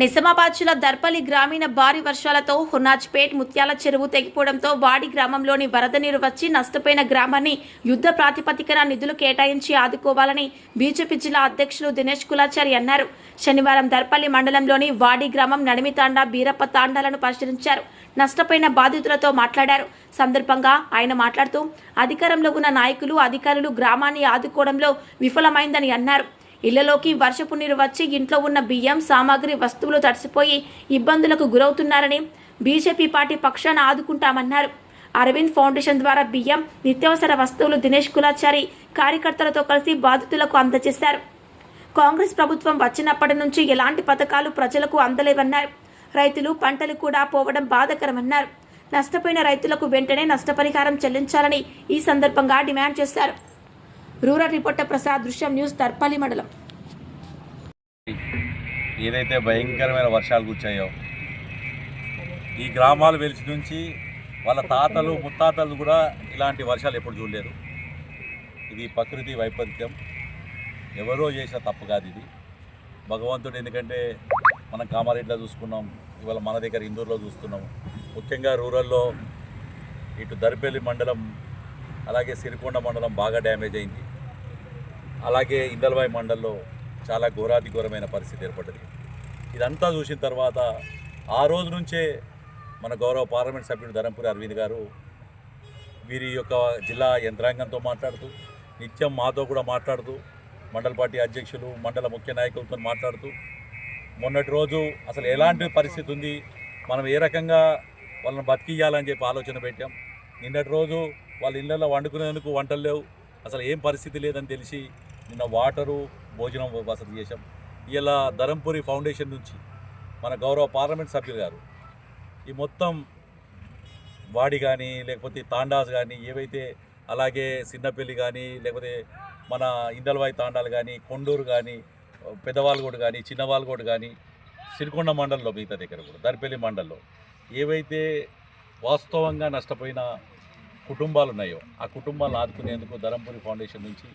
నిజామాబాద్ జిల్లా దర్పల్లి గ్రామీణ భారీ వర్షాలతో హున్నాజ్పేట్ ముత్యాల చెరువు తెగిపోవడంతో వాడి గ్రామంలోని వరద నీరు వచ్చి నష్టపోయిన గ్రామాన్ని యుద్ధ ప్రాతిపదికన నిధులు కేటాయించి ఆదుకోవాలని బీజేపీ జిల్లా అధ్యక్షులు దినేష్ కులాచారి అన్నారు. శనివారం దర్పల్లి మండలంలోని వాడి గ్రామం నడిమితాండా బీరప్ప తాండాలను పరిశీలించారు. నష్టపోయిన బాధితులతో మాట్లాడారు. సందర్భంగా ఆయన మాట్లాడుతూ అధికారంలో ఉన్న నాయకులు అధికారులు గ్రామాన్ని ఆదుకోవడంలో విఫలమైందని అన్నారు. ఇళ్ళలోకి వర్షపు నీరు వచ్చి ఇంట్లో ఉన్న బియ్యం సామాగ్రి వస్తువులు తడిసిపోయి ఇబ్బందులకు గురవుతున్నారని బీజేపీ పార్టీ పక్షాన ఆదుకుంటామన్నారు. అరవింద్ ఫౌండేషన్ ద్వారా బియ్యం నిత్యావసర వస్తువులు దినేష్ కులాచారి కార్యకర్తలతో కలిసి బాధితులకు అందజేశారు. కాంగ్రెస్ ప్రభుత్వం వచ్చినప్పటి నుంచి ఎలాంటి పథకాలు ప్రజలకు అందలేవన్నారు. రైతులు పంటలు కూడా పోవడం బాధకరమన్నారు. నష్టపోయిన రైతులకు వెంటనే నష్టపరిహారం చెల్లించాలని ఈ సందర్భంగా డిమాండ్ చేశారు. రూరల్ రిపోర్టర్ ప్రసాద్ దృశ్యం న్యూస్ తర్పల్లి మండలం. ఏదైతే భయంకరమైన వర్షాలు కూర్చాయో ఈ గ్రామాలు వెలిసి నుంచి వాళ్ళ తాతలు ముత్తాతలు కూడా ఇలాంటి వర్షాలు ఎప్పుడు చూడలేదు. ఇది ప్రకృతి వైపరీత్యం. ఎవరో చేసిన తప్పు కాదు ఇది. భగవంతుడు ఎందుకంటే మనం కామారెడ్డిలో చూసుకున్నాం ఇవాళ మన దగ్గర ఇందూరులో చూస్తున్నాం. ముఖ్యంగా రూరల్లో ఇటు దరిపల్లి మండలం అలాగే సిరికొండ మండలం బాగా డ్యామేజ్ అయింది. అలాగే ఇందల్వాయి మండల్లో చాలా ఘోరాతి ఘోరమైన పరిస్థితి ఏర్పడ్డది. ఇదంతా చూసిన తర్వాత ఆ రోజు నుంచే మన గౌరవ పార్లమెంట్ సభ్యుడు ధరంపురి అరవింద్ గారు వీరి యొక్క జిల్లా యంత్రాంగంతో మాట్లాడుతూ నిత్యం మాతో కూడా మాట్లాడుతూ మండల పార్టీ అధ్యక్షులు మండల ముఖ్య నాయకులతో మాట్లాడుతూ మొన్నటి రోజు అసలు ఎలాంటి పరిస్థితి ఉంది మనం ఏ రకంగా వాళ్ళని బతికియాలని చెప్పి ఆలోచన పెట్టాం. నిన్నటి రోజు వాళ్ళ ఇళ్ళల్లో వండుకునేందుకు వంటలు లేవు అసలు ఏం పరిస్థితి లేదని తెలిసి నిన్న వాటరు భోజనం వసతి చేశాం. ఇలా ధరంపురి ఫౌండేషన్ నుంచి మన గౌరవ పార్లమెంట్ సభ్యులు గారు ఈ మొత్తం వాడి కానీ లేకపోతే తాండాస్ కానీ ఏవైతే అలాగే సిన్నపల్లి కానీ లేకపోతే మన ఇందల్వాయి తాండాలు కానీ కొండూరు కానీ పెద్దవాళ్ళగోడు కానీ చిన్నవాళ్ళగోడు కానీ సిరికొండ మండలంలో మిగతా దగ్గర కూడా దర్పల్లి మండలంలో ఏవైతే వాస్తవంగా నష్టపోయిన కుటుంబాలు ఉన్నాయో ఆ కుటుంబాలను ఆదుకునేందుకు ధరంపురి ఫౌండేషన్ నుంచి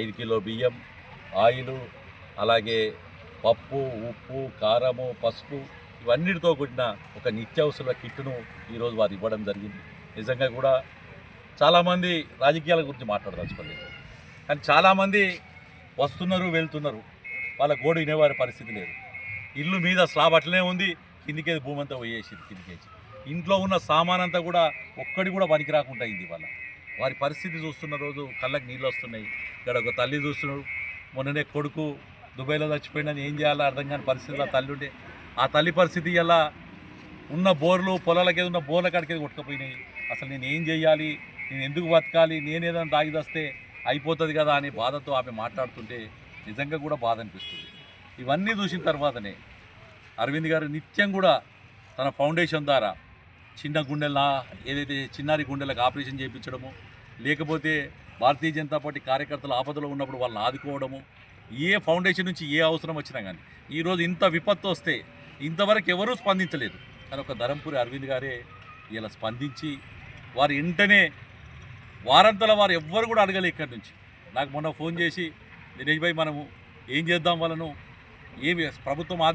ఐదు కిలో బియ్యం ఆయిలు అలాగే పప్పు ఉప్పు కారము పసుపు ఇవన్నిటితో కూడిన ఒక నిత్యావసర కిట్టును ఈరోజు వారు ఇవ్వడం జరిగింది. నిజంగా కూడా చాలామంది రాజకీయాల గురించి మాట్లాడదలుచుకోలేదు కానీ చాలామంది వస్తున్నారు వెళ్తున్నారు. వాళ్ళ గోడు వినేవారి పరిస్థితి లేదు. ఇల్లు మీద స్లాబ్ అట్లనే ఉంది కిందికేది భూమి అంతా పోయేసింది కిందికేసి ఇంట్లో ఉన్న సామాన్ అంతా కూడా ఒక్కడి కూడా పనికి రాకుండా అయింది వాళ్ళ వారి పరిస్థితి చూస్తున్న రోజు కళ్ళకి నీళ్ళు వస్తున్నాయి. ఇక్కడ ఒక తల్లి చూస్తున్నాడు. మొన్ననే కొడుకు దుబాయ్లో చచ్చిపోయినా ఏం చేయాలో అర్థం కాని పరిస్థితిలో తల్లి ఉండే ఆ తల్లి పరిస్థితి ఎలా? ఉన్న బోర్లు పొలాలకి ఉన్న బోర్ల కాడికి కొట్టుకుపోయినాయి. అసలు నేను ఏం చేయాలి? నేను ఎందుకు బతకాలి? నేను ఏదైనా దాగిదస్తే అయిపోతుంది కదా అనే బాధతో ఆమె మాట్లాడుతుంటే నిజంగా కూడా బాధ అనిపిస్తుంది. ఇవన్నీ చూసిన తర్వాతనే అరవింద్ గారు నిత్యం కూడా తన ఫౌండేషన్ ద్వారా చిన్న గుండెల ఏదైతే చిన్నారి గుండెలకు ఆపరేషన్ చేయించడము లేకపోతే భారతీయ జనతా పార్టీ కార్యకర్తలు ఆపదలో ఉన్నప్పుడు వాళ్ళని ఆదుకోవడము ఏ ఫౌండేషన్ నుంచి ఏ అవసరం వచ్చినా కానీ ఈరోజు ఇంత విపత్తు వస్తే ఇంతవరకు ఎవరూ స్పందించలేదు. కానీ ఒక ధరంపురి అరవింద్ గారే ఇలా స్పందించి వారు వెంటనే వారంతల వారు ఎవ్వరు కూడా అడగలే ఇక్కడి నుంచి. నాకు మొన్న ఫోన్ చేసి దినేష్ భాయ్ మనము ఏం చేద్దాం వాళ్ళను? ఏమి ప్రభుత్వం ఆదు